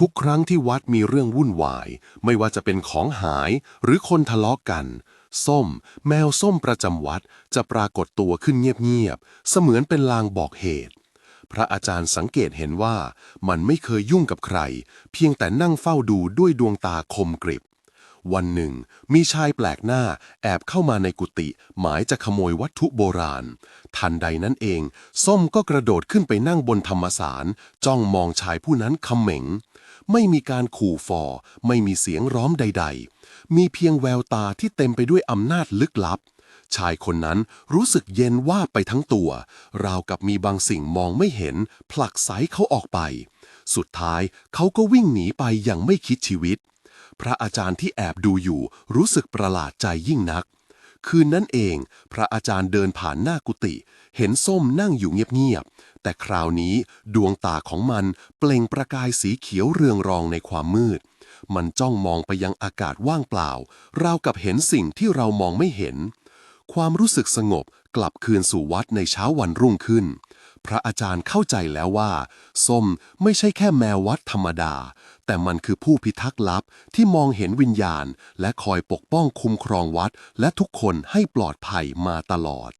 ทุกครั้งที่วัดมีเรื่องวุ่นวาย ไม่ว่าจะเป็นของหายหรือคนทะเลาะกัน ส้ม แมวส้มประจำวัดจะปรากฏตัวขึ้นเงียบๆ เสมือนเป็นลางบอกเหตุ พระอาจารย์สังเกตเห็นว่ามันไม่เคยยุ่งกับใคร เพียงแต่นั่งเฝ้าดูด้วยดวงตาคมกริบ วันหนึ่ง มีชายแปลกหน้าแอบเข้ามาในกุฏิหมายจะขโมยวัตถุโบราณ ทันใดนั้นเอง ส้มก็กระโดดขึ้นไปนั่งบนธรรมสาร จ้องมองชายผู้นั้นคำเขม็ง ไม่มีการขู่ฟอ ไม่มีเสียงร้องใด ๆ มีเพียงแววตาที่เต็มไปด้วยอำนาจลึกลับ ชายคนนั้นรู้สึกเย็นว่าไปทั้งตัว ราวกับมีบางสิ่งมองไม่เห็น ผลักไสเขาออกไปสุดท้ายเขาก็วิ่งหนีไปอย่างไม่คิดชีวิต พระอาจารย์ที่แอบดูอยู่ รู้สึกประหลาดใจยิ่งนัก คืนนั้นเอง พระอาจารย์เดินผ่านหน้ากุฏิเห็นส้มนั่งอยู่เงียบๆแต่คราวนี้ดวงตาของมันเปล่งประกายสีเขียวเรืองรองในความมืด มันจ้องมองไปยังอากาศว่างเปล่าราวกับเห็นสิ่งที่เรามองไม่เห็น ความรู้สึกสงบกลับคืนสู่วัดในเช้าวันรุ่งขึ้น พระอาจารย์เข้าใจแล้วว่า ส้มไม่ใช่แค่แมววัดธรรมดา แต่มันคือผู้พิทักษ์ลับที่มองเห็นวิญญาณ และคอยปกป้องคุ้มครองวัด และทุกคนให้ปลอดภัยมาตลอด